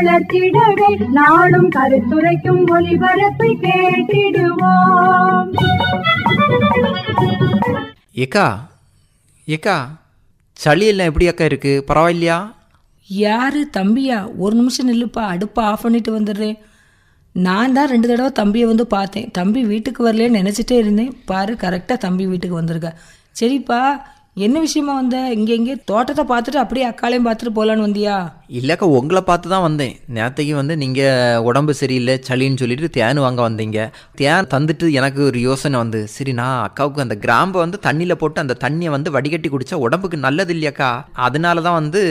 வளர்த்திடவே நாடும் கருத்துரைக்கும் ஒளிபரப்பை கேட்டிடுவோம். ஏக்கா ஏக்கா சளி எல்லாம் எப்படி அக்கா இருக்கு? பரவாயில்லையா? யாரு தம்பியா? ஒரு நிமிஷம் நில்லுப்பா அடுப்பை ஆஃப் பண்ணிட்டு வந்துடுறேன். நான் தான் ரெண்டு தடவை தம்பியை வந்து பார்த்தேன். தம்பி வீட்டுக்கு வரலன்னு நினச்சிட்டே இருந்தேன். பாரு கரெக்டாக தம்பி வீட்டுக்கு வந்திருக்க. சரிப்பா என்ன விஷயமா வந்த? இங்கே இங்கே தோட்டத்தை பார்த்துட்டு அப்படியே அக்காலையும் பார்த்துட்டு போகலான்னு வந்தியா? இல்லைக்கா உங்களை பார்த்து தான் வந்தேன். நேற்றுக்கு வந்து நீங்கள் உடம்பு சரியில்லை சளின்னு சொல்லிட்டு தேன் வாங்க வந்தீங்க. தேன் தந்துட்டு எனக்கு ஒரு யோசனை வந்து சரி நான் அக்காவுக்கு அந்த கிராம்பை வந்து தண்ணியில் போட்டு அந்த தண்ணியை வந்து வடிகட்டி குடித்தா உடம்புக்கு நல்லது இல்லையாக்கா? அதனால தான் வந்து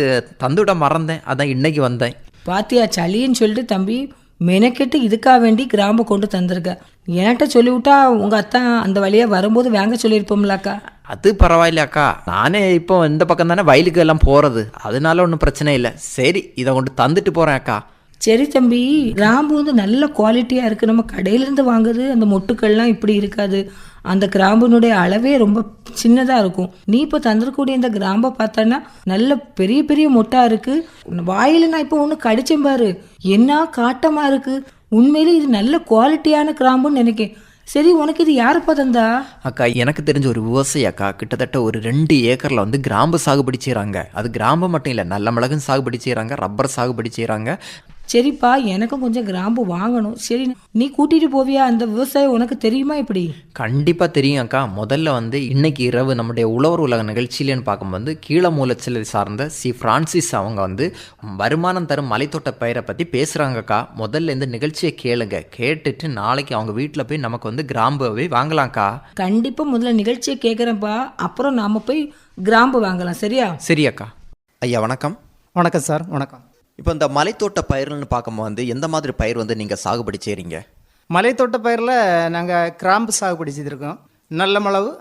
தந்துவிட மறந்தேன். அதான் இன்னைக்கு வந்தேன். பாத்தியா சளின்னு சொல்லிட்டு தம்பி மெனக்கெட்டு இதுக்காக வேண்டி கிராம்பை கொண்டு தந்திருக்க. என்கிட்ட சொல்லிவிட்டா உங்கள் அத்தான் அந்த வழியாக வரும்போது வாங்க சொல்லியிருப்போம்லக்கா அது பரவாயில்ல அக்கா. நானே இப்போ இந்த பக்கம் தானே வயலுக்கு எல்லாம் போகிறது அதனால ஒன்றும் பிரச்சனை இல்லை. சரி இதை கொண்டு தந்துட்டு போகிறேன் அக்கா. சரி தம்பி கிராம்பு வந்து நல்ல குவாலிட்டியாக இருக்குது நம்ம கடையிலேருந்து வாங்குறது அந்த மொட்டுக்கள்லாம் இப்படி இருக்காது. அந்த கிராம்பினுடைய அளவே ரொம்ப சின்னதாக இருக்கும். நீ இப்போ தந்திரக்கூடிய இந்த கிராம்பை பார்த்தோன்னா நல்ல பெரிய பெரிய மொட்டா இருக்குது வாயில் நான் இப்போ ஒன்று கடிச்சேன் பாரு. என்ன காட்டமாக இருக்குது உண்மையிலே இது நல்ல குவாலிட்டியான கிராம்புன்னு நினைக்கேன். சரி உனக்கு இது யாருப்பா தந்தா? அக்கா எனக்கு தெரிஞ்ச ஒரு விவசாயி அக்கா கிட்டத்தட்ட ஒரு ரெண்டு ஏக்கரில் வந்து கிராம்பு சாகுபடி செய்கிறாங்க அது கிராம்பு மட்டும் இல்லை நல்ல மிளகும் சாகுபடி செய்கிறாங்க ரப்பர் சாகுபடி செய்கிறாங்க சரிப்பா எனக்கும் கொஞ்சம் கிராம்பு வாங்கணும். சரி நீ கூட்டிட்டு போவியா? அந்த விவசாயம் உனக்கு தெரியுமா இப்படி கண்டிப்பாக தெரியும் அக்கா. முதல்ல வந்து இன்னைக்கு இரவு நம்முடைய உழவர் உலக நிகழ்ச்சியிலன்னு பார்க்கும்போது கீழ மூலச்சிலை சார்ந்த சி. பிரான்சிஸ் அவங்க வந்து வருமானம் தரும் மலைத்தோட்ட பயிரை பற்றி பேசுகிறாங்க அக்கா. முதல்ல இந்த நிகழ்ச்சியை கேளுங்க. கேட்டுட்டு நாளைக்கு அவங்க வீட்டில் போய் நமக்கு வந்து கிராம்புவே வாங்கலாம்க்கா கண்டிப்பா முதல்ல நிகழ்ச்சியை கேட்குறேன்ப்பா அப்புறம் நாம போய் கிராம்பு வாங்கலாம் சரியா? சரி அக்கா. ஐயா வணக்கம். வணக்கம் சார் வணக்கம். இப்போ இந்த மலைத்தோட்ட பயிர்கள்னு பார்க்கும்போது வந்து எந்த மாதிரி பயிர் வந்து நீங்கள் சாகுபடி செய்கிறீங்க மலைத்தோட்ட பயிரில் நாங்கள் கிராம்பு சாகுபடி செய்திருக்கோம். நல்ல மிளகு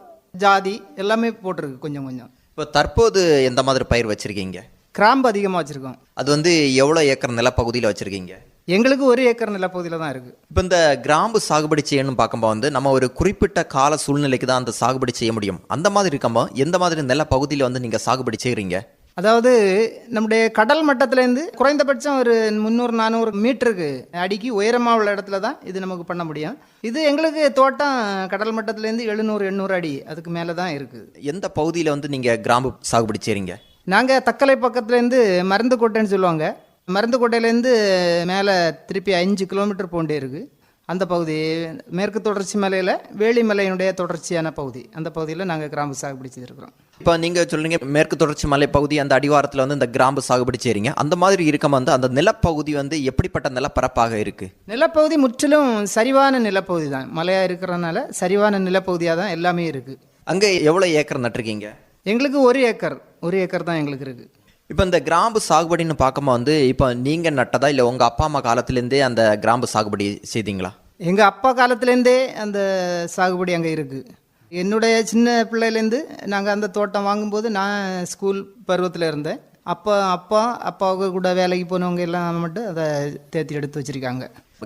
ஜாதி எல்லாமே போட்டிருக்கு கொஞ்சம் கொஞ்சம். இப்போ தற்போது எந்த மாதிரி பயிர் வச்சுருக்கீங்க? கிராம்பு அதிகமாக வச்சுருக்கோம். அது வந்து எவ்வளோ ஏக்கர் நிலப்பகுதியில் வச்சுருக்கீங்க? எங்களுக்கு ஒரு ஏக்கர் நிலப்பகுதியில் தான் இருக்குது இப்போ இந்த கிராம்பு சாகுபடி செய்யணும்னு பார்க்கும்போது வந்து நம்ம ஒரு குறிப்பிட்ட கால சூழ்நிலைக்கு தான் அந்த சாகுபடி செய்ய முடியும். அந்த மாதிரி இருக்கும்போது எந்த மாதிரி நிலப்பகுதியில் வந்து நீங்கள் சாகுபடி செய்கிறீங்க அதாவது நம்முடைய கடல் மட்டத்திலேருந்து குறைந்தபட்சம் ஒரு முந்நூறு நானூறு மீட்டருக்கு அடிக்கு உயரமாக உள்ள இடத்துல தான் இது நமக்கு பண்ண முடியும். இது எங்களுக்கு தோட்டம் கடல் மட்டத்திலேருந்து எழுநூறு எண்ணூறு அடி அதுக்கு மேலே தான் இருக்குது. எந்த பகுதியில் வந்து நீங்கள் கிராம்பு சாகுபடி செய்கிறீங்க நாங்கள் தக்கலை பக்கத்துலேருந்து மருந்து கோட்டைன்னு சொல்லுவாங்க. மருந்து கோட்டையிலேருந்து மேலே திருப்பி அஞ்சு கிலோமீட்டர் போண்டே இருக்குது அந்த பகுதி மேற்கு தொடர்ச்சி மலையில் வேலிமலையினுடைய தொடர்ச்சியான பகுதி. அந்த பகுதியில் நாங்கள் கிராம்பு சாகுபடி செய்திருக்கிறோம். இப்போ நீங்கள் சொல்றீங்க மேற்கு தொடர்ச்சி மலை பகுதி அந்த அடிவாரத்தில் வந்து இந்த கிராம்பு சாகுபடி செய்கிறீங்க அந்த மாதிரி இருக்கும் வந்து அந்த நிலப்பகுதி வந்து எப்படிப்பட்ட நிலப்பரப்பாக இருக்குது நிலப்பகுதி முற்றிலும் சரிவான நிலப்பகுதி தான். மலையாக இருக்கிறனால சரிவான நிலப்பகுதியாக தான் எல்லாமே இருக்குது அங்கே எவ்வளோ ஏக்கர் நட்டிருக்கீங்க? எங்களுக்கு ஒரு ஏக்கர் ஒரு ஏக்கர் தான் எங்களுக்கு இருக்குது இப்போ இந்த கிராம்பு சாகுபடின்னு பார்க்கும்போது வந்து இப்போ நீங்கள் நட்டதா இல்லை உங்கள் அப்பா அம்மா காலத்துலேருந்தே அந்த கிராம்பு சாகுபடி செய்தீங்களா? எங்கள் அப்பா காலத்துலேருந்தே அந்த சாகுபடி அங்கே இருக்குது என்னுடைய சின்ன பிள்ளையிலேருந்து நாங்கள் அந்த தோட்டம் வாங்கும்போது நான் ஸ்கூல் பருவத்தில் இருந்தேன். அப்பா அப்பா அப்பாவுக்கு கூட வேலைக்கு போனவங்க எல்லாம் மட்டும் அதை தேத்தி எடுத்து வச்சுருக்காங்க.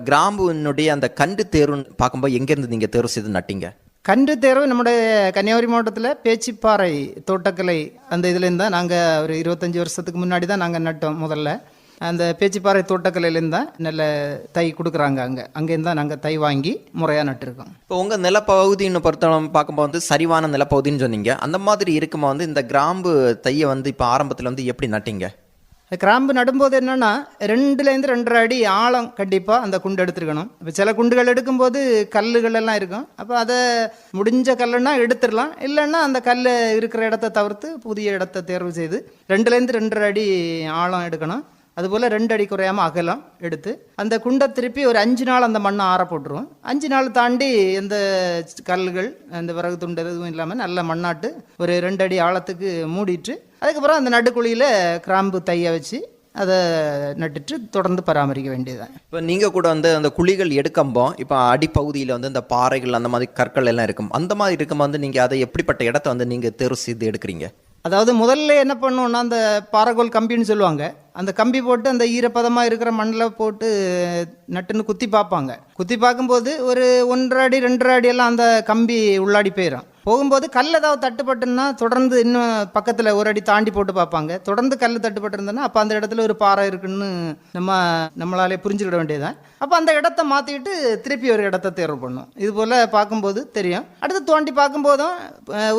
கிராம்புனுடைய அந்த கண்டு தேர்வுன்னு பார்க்கும்போது எங்கேருந்து நீங்கள் தேர்வு செய்து நட்டீங்க? கன்று தேர்வு நம்முடைய கன்னியாகுமரி மாவட்டத்தில் பேச்சிப்பாறை தோட்டக்கலை அந்த இதுலேருந்து தான் நாங்கள் ஒரு இருபத்தஞ்சி வருஷத்துக்கு முன்னாடி தான் நாங்கள் நட்டோம் முதல்ல. அந்த பேச்சிப்பாறை தோட்டக்கலையிலேருந்து தான் நல்ல தை கொடுக்குறாங்க அங்கே. அங்கேருந்து தான் நாங்கள் தை வாங்கி முறையாக நட்டுருக்கோம். இப்போ உங்கள் நிலப்பகுதின்னு பொறுத்தவரை பார்க்கும்போது வந்து சரிவான நிலப்பகுதின்னு சொன்னீங்க. அந்த மாதிரி இருக்கும்போது வந்து இந்த கிராம்பு தையை வந்து இப்போ ஆரம்பத்தில் வந்து எப்படி நட்டிங்க? கிராம்பு நடும்போது என்னென்னா ரெண்டுலேருந்து ரெண்டரை அடி ஆழம் கண்டிப்பாக அந்த குண்டு எடுத்துருக்கணும். இப்போ சில குண்டுகள் எடுக்கும்போது கல்லுகள் எல்லாம் இருக்கும். அப்போ அதை முடிஞ்ச கல்லுன்னா எடுத்துடலாம். இல்லைன்னா அந்த கல் இருக்கிற இடத்த தவிர்த்து புதிய இடத்த தேர்வு செய்து ரெண்டுலேருந்து ரெண்டரை அடி ஆழம் எடுக்கணும். அதுபோல் ரெண்டு அடி குறையாமல் அகலம் எடுத்து அந்த குண்டை திருப்பி ஒரு அஞ்சு நாள் அந்த மண்ணை ஆற போட்டுருவோம். அஞ்சு நாள் தாண்டி எந்த கல்லுகள் அந்த விறகு துண்டு எதுவும் இல்லாமல் நல்ல மண்ணாட்டு ஒரு ரெண்டு அடி ஆழத்துக்கு மூடிட்டு அதுக்கப்புறம் அந்த நடுக்குழியில் கிராம்பு தையை வச்சு அதை நட்டுட்டு தொடர்ந்து பராமரிக்க வேண்டியதுதான். இப்போ நீங்கள் கூட வந்து அந்த குழிகள் எடுக்கும்போ இப்போ அடிப்பகுதியில் வந்து இந்த பாறைகள் அந்த மாதிரி கற்கள் எல்லாம் இருக்கும். அந்த மாதிரி இருக்கும்போது வந்து நீங்கள் அதை எப்படிப்பட்ட இடத்த வந்து நீங்கள் தேர்வு செய்து எடுக்கிறீங்க? அதாவது முதல்ல என்ன பண்ணுவோம்னா அந்த பாறைகோல் கம்பின்னு சொல்லுவாங்க. அந்த கம்பி போட்டு அந்த ஈரப்பதமாக இருக்கிற மண்ணில் போட்டு நட்டுன்னு குத்தி பார்ப்பாங்க. குத்தி பார்க்கும்போது ஒரு ஒன்றரை அடி ரெண்டரை அடி எல்லாம் அந்த கம்பி உள்ளாடி போயிடும் போகும்போது கல் ஏதாவது தட்டுப்பட்டுன்னா தொடர்ந்து இன்னும் பக்கத்தில் ஒரு அடி தாண்டி போட்டு பார்ப்பாங்க. தொடர்ந்து கல் தட்டுப்பட்டு இருந்ததுன்னா அப்போ அந்த இடத்துல ஒரு பாறை இருக்குன்னு நம்ம நம்மளாலே புரிஞ்சுக்கிட வேண்டியதுதான். அப்போ அந்த இடத்த மாற்றிக்கிட்டு திருப்பி ஒரு இடத்த தேர்வு பண்ணும். இது போல் பார்க்கும்போது தெரியும். அடுத்து தோண்டி பார்க்கும்போதும்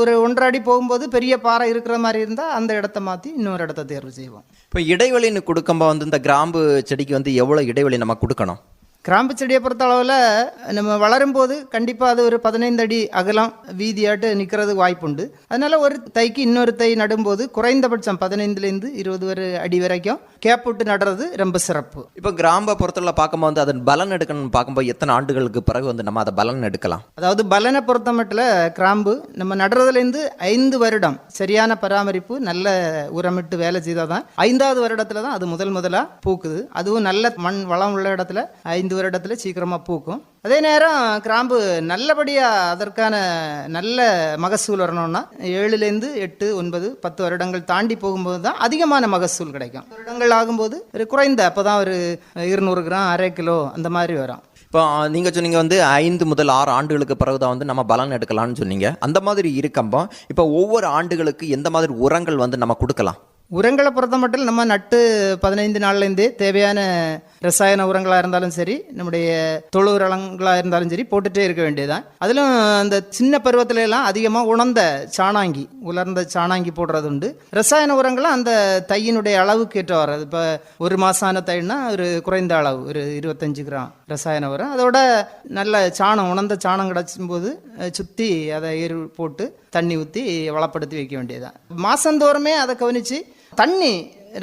ஒரு ஒன்றரை அடி போகும்போது பெரிய பாறை இருக்கிற மாதிரி இருந்தால் அந்த இடத்த மாற்றி இன்னொரு இடத்த தேர்வு செய்வோம். இப்போ இடைவெளின்னு கொடுக்கும்போது வந்து இந்த கிராம்பு செடிக்கு வந்து எவ்வளோ இடைவெளி நம்ம கொடுக்கணும்? கிராம்பு செடியை பொறுத்த அளவில் நம்ம வளரும் போது கண்டிப்பாக அது ஒரு பதினைந்து அடி அகலம் வீதியாட்டு நிற்கிறதுக்கு வாய்ப்புண்டு. அதனால ஒரு தைக்கு இன்னொரு தை நடும்போது குறைந்தபட்சம் பதினைந்துலேருந்து இருபது வரை அடி வரைக்கும் கேப் விட்டு நடுறது ரொம்ப சிறப்பு. இப்போ கிராம்பை பொறுத்தவரை பார்க்கும்போது வந்து அதன் பலன் எடுக்கணும்னு பார்க்கும்போது எத்தனை ஆண்டுகளுக்கு பிறகு வந்து நம்ம அதை பலன் எடுக்கலாம்? அதாவது பலனை பொறுத்த மட்டும் கிராம்பு நம்ம நடுறதுலேருந்து ஐந்து வருடம் சரியான பராமரிப்பு நல்ல உரமிட்டு வேலை செய்தால் தான் ஐந்தாவது வருடத்துல தான் அது முதல் முதலாக பூக்குது. அதுவும் நல்ல மண் வளம் உள்ள இடத்துல ஐந்து வருடத்துல சீக்கிரமாக பூக்கும். அதே நேரம் கிராம்பு நல்லபடியாக அதற்கான நல்ல மகசூல் வரணும்னா ஏழுலேருந்து எட்டு ஒன்பது பத்து வருடங்கள் தாண்டி போகும்போது தான் அதிகமான மகசூல் கிடைக்கும். வருடங்கள் ஆகும்போது ஒரு குறைந்த அப்போ தான் ஒரு இருநூறு கிராம் அரை கிலோ அந்த மாதிரி வரும். இப்போ நீங்கள் சொன்னீங்க வந்து ஐந்து முதல் ஆறு ஆண்டுகளுக்கு பிறகு தான் வந்து நம்ம பலன் எடுக்கலாம்னு சொன்னீங்க. அந்த மாதிரி இருக்கம்போ இப்போ ஒவ்வொரு ஆண்டுகளுக்கு எந்த மாதிரி உரங்கள் வந்து நம்ம கொடுக்கலாம்? உரங்களை பொறுத்த மட்டும் நம்ம நட்டு பதினைந்து நாள்லேருந்தே தேவையான ரசாயன உரங்களாக இருந்தாலும் சரி நம்முடைய தொழு உரங்களாக இருந்தாலும் சரி போட்டுகிட்டே இருக்க வேண்டியதுதான். அதிலும் அந்த சின்ன பருவத்துல எல்லாம் அதிகமாக உணர்ந்த சாணாங்கி உலர்ந்த சாணாங்கி போடுறது உண்டு. ரசாயன உரங்களை அந்த தையினுடைய அளவுக்கு ஏற்ற வர்றது இப்போ ஒரு மாசான தைன்னா ஒரு குறைந்த அளவு ஒரு இருபத்தஞ்சு கிராம் ரசாயன உரம். அதோட நல்ல சாணம் உணர்ந்த சாணம் கிடச்சும் போது சுற்றி அதை ஏறு போட்டு தண்ணி ஊற்றி வளப்படுத்தி வைக்க வேண்டியதுதான். மாதந்தோறுமே அதை கவனித்து தண்ணி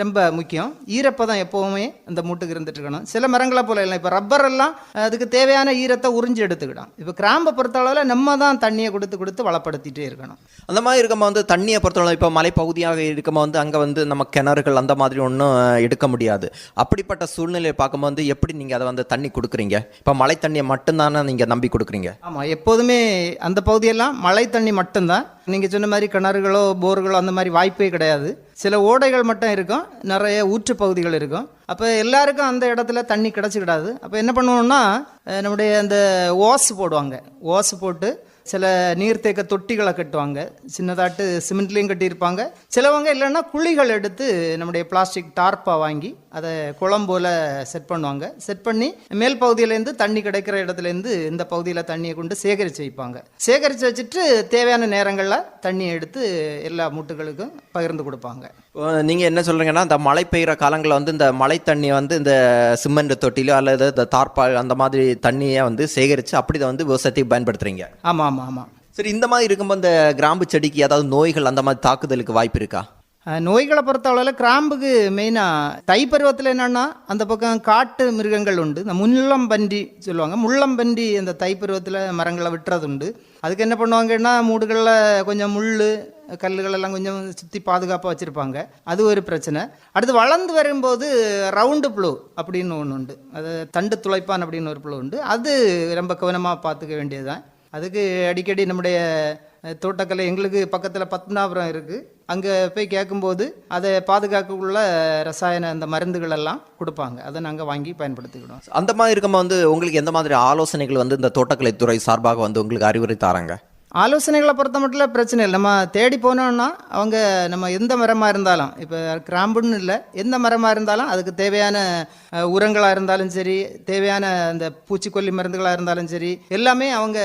ரொம்ப முக்கியம். ஈரப்பதம் எப்போவுமே அந்த மூட்டுக்கு இருந்துட்டு இருக்கணும். சில மரங்களை போல இல்லை. இப்போ ரப்பர் எல்லாம் அதுக்கு தேவையான ஈரத்தை உறிஞ்சி எடுத்துக்கிடும் இப்போ கிராம்பை பொறுத்த அளவில் நம்ம தான் தண்ணியை கொடுத்து கொடுத்து வளப்படுத்திட்டே இருக்கணும். அந்த மாதிரி இருக்கும்போது வந்து தண்ணியை பொறுத்தவரை இப்போ மலைப்பகுதியாக இருக்கும்போது வந்து அங்கே வந்து நம்ம கிணறுகள் அந்த மாதிரி ஒன்றும் எடுக்க முடியாது. அப்படிப்பட்ட சூழ்நிலையை பார்க்கும்போது எப்படி நீங்கள் அதை வந்து தண்ணி கொடுக்குறீங்க? இப்போ மழை தண்ணியை மட்டும்தானே நீங்கள் நம்பி கொடுக்குறீங்க? ஆமாம் எப்போதுமே அந்த பகுதியெல்லாம் மழை தண்ணி மட்டும்தான். நீங்கள் சொன்ன மாதிரி கிணறுகளோ போர்களோ அந்த மாதிரி வாய்ப்பே கிடையாது. சில ஓடைகள் மட்டும் இருக்கும் நிறைய ஊற்று பகுதிகள் இருக்கும். அப்போ எல்லாருக்கும் அந்த இடத்துல தண்ணி கிடச்சிக்கிடாது. அப்போ என்ன பண்ணுவோம்னா நம்முடைய அந்த ஓஸ் போடுவாங்க. ஓஸ் போட்டு சில நீர்த்தேக்க தொட்டிகளை கட்டுவாங்க. சின்னதாட்டு சிமெண்ட்லேயும் கட்டியிருப்பாங்க. சிலவங்க இல்லைன்னா குழிகள் எடுத்து நம்முடைய பிளாஸ்டிக் டார்ப்பா வாங்கி அதை குளம் போல செட் பண்ணுவாங்க. செட் பண்ணி மேல் பகுதியிலேருந்து தண்ணி கிடைக்கிற இடத்துலேருந்து இந்த பகுதியில் தண்ணியை கொண்டு சேகரித்து வைப்பாங்க. சேகரித்து வச்சுட்டு தேவையான நேரங்களில் தண்ணியை எடுத்து எல்லா மூட்டுகளுக்கும் பகிர்ந்து கொடுப்பாங்க. நீங்கள் என்ன சொல்கிறீங்கன்னா இந்த மழை பெய்கிற காலங்களில் வந்து இந்த மழை தண்ணி வந்து இந்த சிமெண்ட் தொட்டிலோ அல்லது இந்த தார்பால் அந்த மாதிரி தண்ணியை வந்து சேகரித்து அப்படி வந்து விவசாயத்துக்கு பயன்படுத்துகிறீங்க ஆமாம் ஆமாம் ஆமாம் சரி இந்த மாதிரி இருக்கும்போது இந்த கிராம்பு செடிக்கு ஏதாவது நோய்கள் அந்த மாதிரி தாக்குதலுக்கு வாய்ப்பு இருக்கா? நோய்களை பொறுத்த அளவில் கிராம்புக்கு மெயினாக தை பருவத்தில் என்னன்னா அந்த பக்கம் காட்டு மிருகங்கள் உண்டு. இந்த முள்ளம் பன்றி சொல்லுவாங்க. முள்ளம் பன்றி அந்த தை பருவத்தில் மரங்களை விட்டுறது உண்டு அதுக்கு என்ன பண்ணுவாங்கன்னா மூடுகளில் கொஞ்சம் முள் கல்லுகள் எல்லாம் கொஞ்சம் சுற்றி பாதுகாப்பாக வச்சுருப்பாங்க. அது ஒரு பிரச்சனை. அடுத்து வளர்ந்து வரும்போது ரவுண்டு புழு அப்படின்னு ஒன்று உண்டு. அது தண்டு துளைப்பான் அப்படின்னு ஒரு புழு உண்டு. அது ரொம்ப கவனமாக பார்த்துக்க வேண்டியதுதான். அதுக்கு அடிக்கடி நம்முடைய தோட்டக்கலை எங்களுக்கு பக்கத்தில் பத்மநாபுரம் இருக்குது அங்கே போய் கேட்கும்போது அதை பாதுகாக்கக்குள்ள ரசாயன அந்த மருந்துகள் எல்லாம் கொடுப்பாங்க. அதை நாங்கள் வாங்கி பயன்படுத்திக்கிடுவோம். அந்த மாதிரி இருக்கும்போது வந்து உங்களுக்கு எந்த மாதிரி ஆலோசனைகள் வந்து இந்த தோட்டக்கலைத்துறை சார்பாக வந்து உங்களுக்கு அறிவுரை தராங்க? ஆலோசனைகளை பொறுத்த மட்டும் பிரச்சனை இல்லை. நம்ம தேடி போனோம்னா அவங்க நம்ம எந்த மரமாக இருந்தாலும் இப்போ கிராம்புன்னு இல்லை எந்த மரமாக இருந்தாலும் அதுக்கு தேவையான உரங்களாக இருந்தாலும் சரி தேவையான அந்த பூச்சிக்கொல்லி மருந்துகளாக இருந்தாலும் சரி எல்லாமே அவங்க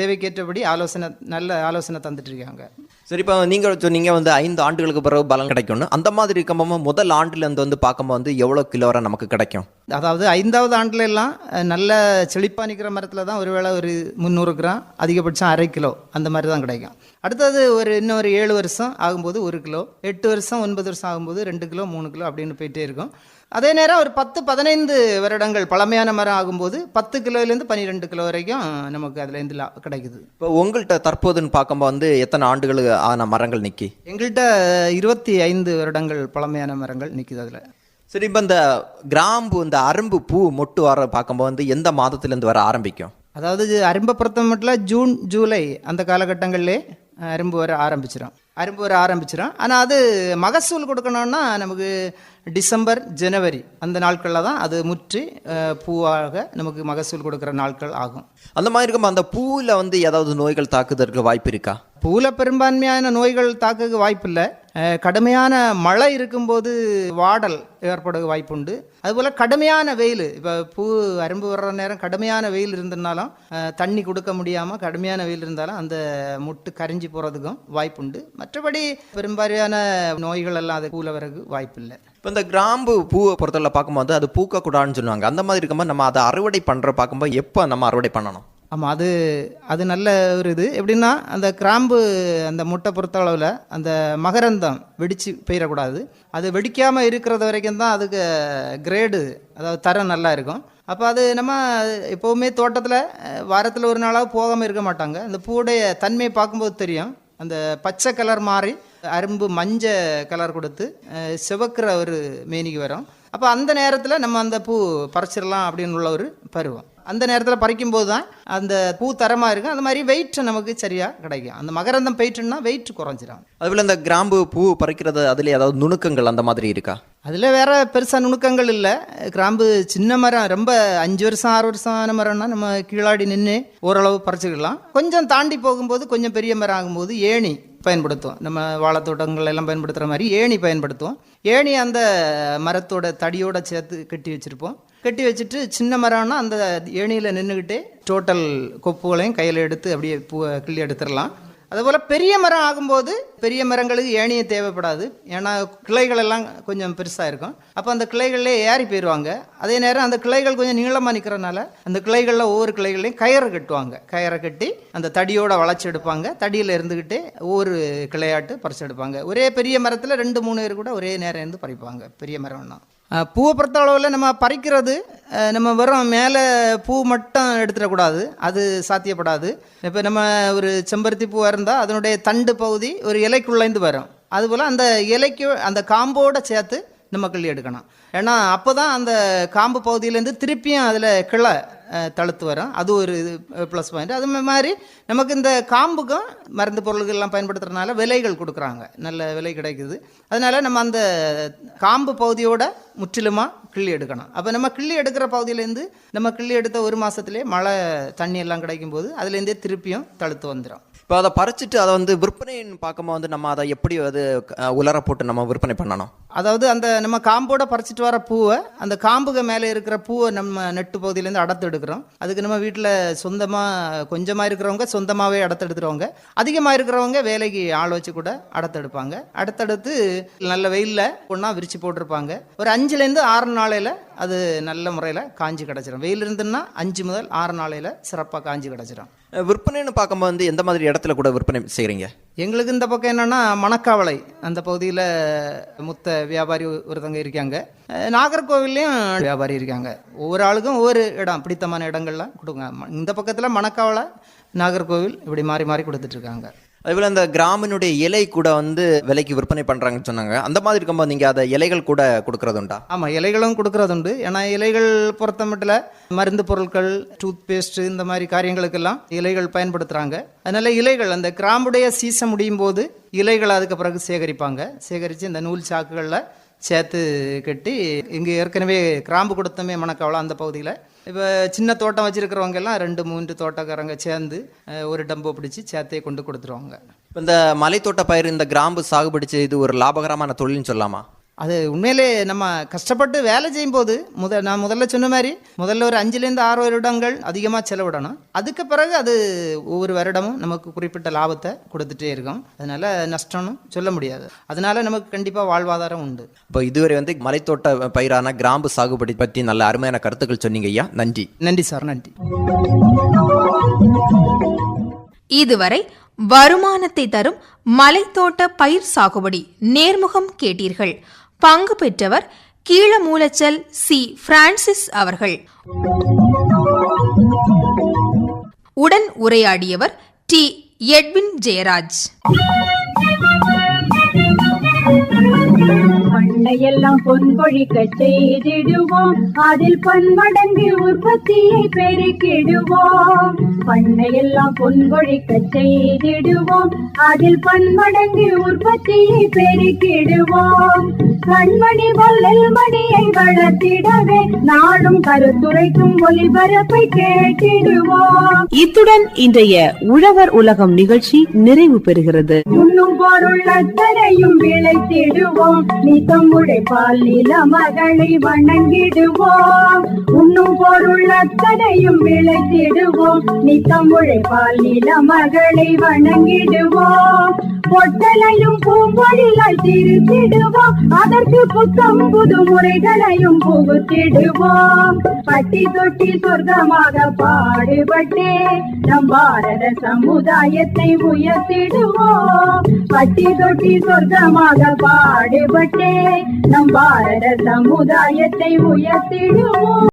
தேவைக்கேற்றபடி ஆலோசனை நல்ல ஆலோசனை தந்துட்டு இருக்காங்க. சரி இப்போ நீங்கள் சொன்னீங்க வந்து ஐந்து ஆண்டுகளுக்கு பிறகு பலன் கிடைக்கும்னு அந்த மாதிரி இருக்கும்போது முதல் ஆண்டுலேருந்து வந்து பார்க்கும்போது வந்து எவ்வளோ கிலோ வரை நமக்கு கிடைக்கும்? அதாவது ஐந்தாவது ஆண்டுல எல்லாம் நல்ல செழிப்பாக நிற்கிற மரத்தில் தான் ஒருவேளை ஒரு முந்நூறு கிராம் அதிகபட்சம் அரை கிலோ அந்த மாதிரி தான் கிடைக்கும். அடுத்தது ஒரு இன்னும் ஒரு ஏழு வருஷம் ஆகும்போது ஒரு கிலோ எட்டு வருஷம் ஒன்பது வருஷம் ஆகும்போது ரெண்டு கிலோ மூணு கிலோ அப்படின்னு போயிட்டே இருக்கும். அதே நேரம் ஒரு பத்து பதினைந்து வருடங்கள் பழமையான மரம் ஆகும்போது பத்து கிலோலேருந்து பன்னிரெண்டு கிலோ வரைக்கும் நமக்கு அதுலேருந்து லா கிடைக்குது. இப்போ உங்கள்கிட்ட தற்போதுன்னு பார்க்கும்போது வந்து எத்தனை ஆண்டுகள் ஆன மரங்கள் நிற்கி எங்கள்கிட்ட இருபத்தி ஐந்து வருடங்கள் பழமையான மரங்கள் நிற்குது அதில். சரி இப்போ இந்த கிராம்பு இந்த அரும்பு பூ மொட்டு வர பார்க்கும்போது வந்து எந்த மாதத்துலேருந்து வர ஆரம்பிக்கும்? அதாவது அரும்பை பொறுத்த மட்டும் ஜூன் ஜூலை அந்த காலகட்டங்களிலே அரும்பு வர ஆரம்பிச்சிடும் அரும்பு வர ஆரம்பிச்சிடும் ஆனால் அது மகசூல் கொடுக்கணும்னா நமக்கு டிசம்பர் ஜனவரி அந்த நாட்களில் தான் அது முற்றி பூவாக நமக்கு மகசூல் கொடுக்குற நாட்கள் ஆகும். அந்த மாதிரி இருக்கும் அந்த பூவில் வந்து ஏதாவது நோய்கள் தாக்குதற்கு வாய்ப்பு இருக்கா? பூல பெரும்பான்மையான நோய்கள் தாக்க வாய்ப்பில்லை. கடுமையான மழை இருக்கும்போது வாடல் ஏற்பட வாய்ப்புண்டு. அதுபோல் கடுமையான வெயில் இப்போ பூ அரும்பு வர்ற நேரம் கடுமையான வெயில் இருந்ததுனாலும் தண்ணி கொடுக்க முடியாமல் கடுமையான வெயில் இருந்தாலும் அந்த முட்டு கரைஞ்சி போகிறதுக்கும் வாய்ப்புண்டு. மற்றபடி பெரும்பாலான நோய்கள் எல்லாம் அது பூல வரக்கு வாய்ப்பில்லை. இப்போ இந்த கிராம்பு பூவை பொறுத்தவரை பார்க்கும்போது அது பூக்கக்கூடாதுன்னு சொல்லுவாங்க. அந்த மாதிரி இருக்கும்போது நம்ம அதை அறுவடை பண்ணுற பார்க்கும்போது எப்போ நம்ம அறுவடை பண்ணணும்? ஆமாம் அது அது நல்ல ஒரு இது. எப்படின்னா அந்த கிராம்பு அந்த முட்டை பொறுத்த அளவில் அந்த மகரந்தம் வெடித்து போயிடக்கூடாது அது வெடிக்காமல் இருக்கிறது வரைக்கும் தான் அதுக்கு கிரேடு அதாவது தரம் நல்லா இருக்கும். அப்போ அது நம்ம எப்போவுமே தோட்டத்தில் வாரத்தில் ஒரு நாளாக போகாமல் இருக்க மாட்டாங்க. அந்த பூடைய தன்மையை பார்க்கும்போது தெரியும். அந்த பச்சை கலர் மாறி அரும்பு மஞ்ச கலர் கொடுத்து சிவக்கிற ஒரு மேனிக்கு வரும். அப்போ அந்த நேரத்தில் நம்ம அந்த பூ பறிச்சிடலாம் அப்படின்னு உள்ள ஒரு பருவம். அந்த நேரத்தில் பறிக்கும்போது தான் அந்த பூ தரமாக இருக்கும். அந்த மாதிரி வெயிட் நமக்கு சரியாக கிடைக்கும். அந்த மகரந்தம் போயிட்டுன்னா வெயிட் குறைஞ்சிரும். அதுபோல் இந்த கிராம்பு பூ பறிக்கிறது அதில் ஏதாவது நுணுக்கங்கள் அந்த மாதிரி இருக்கா? அதில் வேற பெருசாக நுணுக்கங்கள் இல்லை. கிராம்பு சின்ன மரம் ரொம்ப அஞ்சு வருஷம் ஆறு வருஷம் ஆன மரம்னா நம்ம கீழாடி நின்று ஓரளவு பறிச்சுக்கலாம். கொஞ்சம் தாண்டி போகும்போது கொஞ்சம் பெரிய மரம் ஆகும்போது ஏணி பயன்படுத்துவோம். நம்ம வாழைத்தோட்டங்கள் எல்லாம் பயன்படுத்துகிற மாதிரி ஏணி பயன்படுத்துவோம். ஏணி அந்த மரத்தோட தடியோட சேர்த்து கட்டி வச்சுருப்போம். கட்டி வச்சுட்டு சின்ன மரம்னா அந்த ஏணியில் நின்றுக்கிட்டே டோட்டல் கொப்புகளையும் கையில் எடுத்து அப்படியே பூ கிள்ளி எடுத்துடலாம். அதுபோல் பெரிய மரம் ஆகும்போது பெரிய மரங்களுக்கு ஏணியே தேவைப்படாது. ஏன்னா கிளைகள் எல்லாம் கொஞ்சம் பெருசாக இருக்கும். அப்போ அந்த கிளைகள்லே ஏறி போயிடுவாங்க அதே நேரம் அந்த கிளைகள் கொஞ்சம் நீளமாக நிற்கிறனால அந்த கிளைகளில் ஒவ்வொரு கிளைகளையும் கயிறு கட்டுவாங்க. கயிறை கட்டி அந்த தடியோட வளைச்சி எடுப்பாங்க. தடியில் இருந்துக்கிட்டே ஒவ்வொரு கிளையாட்டு பறிச்சு எடுப்பாங்க. ஒரே பெரிய மரத்தில் ரெண்டு மூணு பேர் கூட ஒரே நேரம் இருந்து பறிப்பாங்க. பெரிய மரம்னா. பூவை பொறுத்த அளவில் நம்ம பறிக்கிறது நம்ம வெறும் மேலே பூ மட்டும் எடுத்துடக்கூடாது. அது சாத்தியப்படாது. இப்போ நம்ம ஒரு செம்பருத்தி பூவாக இருந்தால் அதனுடைய தண்டு பகுதி ஒரு இலைக்குள்ளேருந்து வரும். அதுபோல் அந்த இலைக்கு அந்த காம்போடு சேர்த்து நம்ம கிள்ளி எடுக்கணும். ஏன்னா அப்போ தான் அந்த காம்பு பகுதியிலேருந்து திருப்பியும் அதில் கிளை தழுத்து வரும். அது ஒரு இது ப்ளஸ் பாயிண்ட் அது மாதிரி நமக்கு இந்த காம்புக்கும் மருந்து பொருள்கள்லாம் பயன்படுத்துறதுனால விலைகள் கொடுக்குறாங்க. நல்ல விலை கிடைக்குது. அதனால் நம்ம அந்த காம்பு பகுதியோட முற்றிலுமாக கிள்ளி எடுக்கணும். அப்போ நம்ம கிள்ளி எடுக்கிற பகுதியிலேருந்து நம்ம கிள்ளி எடுத்த ஒரு மாதத்துலேயே மழை தண்ணி எல்லாம் கிடைக்கும் போது அதுலேருந்தே திருப்பியும் தழுத்து வந்துடும் இப்போ அதை பறிச்சுட்டு அதை வந்து விற்பனைன்னு பார்க்கும்போது வந்து நம்ம அதை எப்படி அது உலர போட்டு நம்ம விற்பனை பண்ணணும்? அதாவது அந்த நம்ம காம்போட பறிச்சிட்டு வர பூவை அந்த காம்புக்கு மேலே இருக்கிற பூவை நம்ம நெட்டு பகுதியிலேருந்து அடத்து எடுக்கிறோம். அதுக்கு நம்ம வீட்டில் சொந்தமாக கொஞ்சமாக இருக்கிறவங்க சொந்தமாகவே அடத்து எடுத்துருவாங்க. அதிகமாக இருக்கிறவங்க வேலைக்கு ஆள் வச்சு கூட அடத்தெடுப்பாங்க அடத்தெடுத்து நல்ல வெயிலில் ஒன்றா விரித்து போட்டிருப்பாங்க. ஒரு அஞ்சுலேருந்து ஆறு நாளையில் அது நல்ல முறையில் காஞ்சி கிடச்சிரும். வெயில் இருந்துன்னா அஞ்சு முதல் ஆறு நாளையில் சிறப்பாக காஞ்சி கிடச்சிரும். அஹ், விற்பனைன்னு பார்க்கும்போது வந்து எந்த மாதிரி இடத்துல கூட விற்பனை செய்கிறீங்க எங்களுக்கு இந்த பக்கம் என்னன்னா மணக்காவளை. அந்த பகுதியில் முத்த வியாபாரி ஒருத்தங்க இருக்காங்க. நாகர்கோவில்லையும் வியாபாரி இருக்காங்க. ஒவ்வொரு ஆளுக்கும் ஒவ்வொரு இடம் பிடித்தமான இடங்கள்லாம் கொடுங்க. இந்த பக்கத்தில் மணக்காவளை நாகர்கோவில் இப்படி மாறி மாறி கொடுத்துட்ருக்காங்க அதேபோல் அந்த கிராமினுடைய இலை கூட வந்து விலைக்கு விற்பனை பண்ணுறாங்கன்னு சொன்னாங்க. அந்த மாதிரி இருக்கும்போது நீங்கள் அதை இலைகள் கூட கொடுக்கறதுண்டா ஆமாம் இலைகளும் கொடுக்கறதுண்டு ஏன்னா இலைகள் பொறுத்த மட்டும் மருந்து பொருட்கள் டூத் பேஸ்ட்டு இந்த மாதிரி காரியங்களுக்கெல்லாம் இலைகள் பயன்படுத்துகிறாங்க அதனால் இலைகள் அந்த கிராம்புடைய சீசன் முடியும் போது இலைகளை அதுக்கு பிறகு சேகரிப்பாங்க. சேகரித்து இந்த நூல் சாக்குகளில் சேர்த்து கட்டி இங்கே ஏற்கனவே கிராம்பு கொடுத்தமே மணக்காவளம் அந்த பகுதியில். இப்போ சின்ன தோட்டம் வச்சுருக்கிறவங்க எல்லாம் ரெண்டு மூன்று தோட்டக்காரங்க சேர்ந்து ஒரு டம்போ பிடிச்சி சேர்த்தே கொண்டு கொடுத்துருவாங்க. இப்போ இந்த மலைத்தோட்ட பயிர் இந்த கிராம்பு சாகுபடிச்சு இது ஒரு லாபகரமான தொழில்னு சொல்லலாமா? அது உண்மையிலே நம்ம கஷ்டப்பட்டு வேலை செய்யும்போது முத நான் முதல்ல சொன்ன மாதிரி முதல்ல ஒரு அஞ்சுலேருந்து ஆறு வருடங்கள் அதிகமாக செலவிடணும். அதுக்கு பிறகு அது ஒவ்வொரு வருடமும் நமக்கு குறிப்பிட்ட லாபத்தை கொடுத்துட்டே இருக்கும். அதனால நஷ்டம்னு சொல்ல முடியாது. அதனால நமக்கு கண்டிப்பாக வாழ்வாதாரம் உண்டு. இப்போ இதுவரை வந்து மலைத்தோட்ட பயிரான கிராம்பு சாகுபடி பற்றி நல்ல அருமையான கருத்துக்கள் சொன்னீங்க ஐயா. நன்றி. நன்றி சார் நன்றி. இதுவரை வருமானத்தை தரும் மலைத்தோட்ட பயிர் சாகுபடி நேர்முகம் கேட்டீர்கள். பங்கு பெற்றவர் கீழ மூலச்சல் சி. பிரான்சிஸ் அவர்கள். உடன் உரையாடியவர் டி. எட்வின் ஜெயராஜ். பண்ணையெல்லாம் பொன் கொழிக்க செய்திடுவோம். அதில் பன்மடங்கு உற்பத்தியை பெருக்கிடுவோம். பண்ணையெல்லாம் பொன் கொழிக்க செய்திடுவோம். அதில் பன்மடங்கு உற்பத்தியை பெருக்கிடுவோம். கண்மணி பொல்லில் மணியை வளர்த்திடவே நாடும் கருத்துரைக்கும் ஒளிபரப்பை கேட்டிடுவோம். இத்துடன் இன்றைய உழவர் உலகம் நிகழ்ச்சி நிறைவு பெறுகிறது. உண்ணும் பொருள் அத்தனையும் விளைத்திடுவோம். நித்தம் உழைப்பால் நில மகளை வணங்கிடுவோம். உண்ணும் பொருள் அத்தனையும் விளைத்திடுவோம் நித்தம் உழைப்பால் நில மகளை வணங்கிடுவோம். பொட்டலையும் பூம்பொழிலாய் திருத்திடுவோம். அதற்கு புத்தம் புது முறைகளையும் புகுத்திடுவோம். பட்டி தொட்டி சொர்க்கமாக பாடுபட்டே நம் பாரத சமுதாயத்தை உயர்த்திடுவோம். பட்டி தொட்டி சொர்க்கமாக பாடுபட்டே நம் பாரத சமுதாயத்தை உயர்த்திடுவோம்.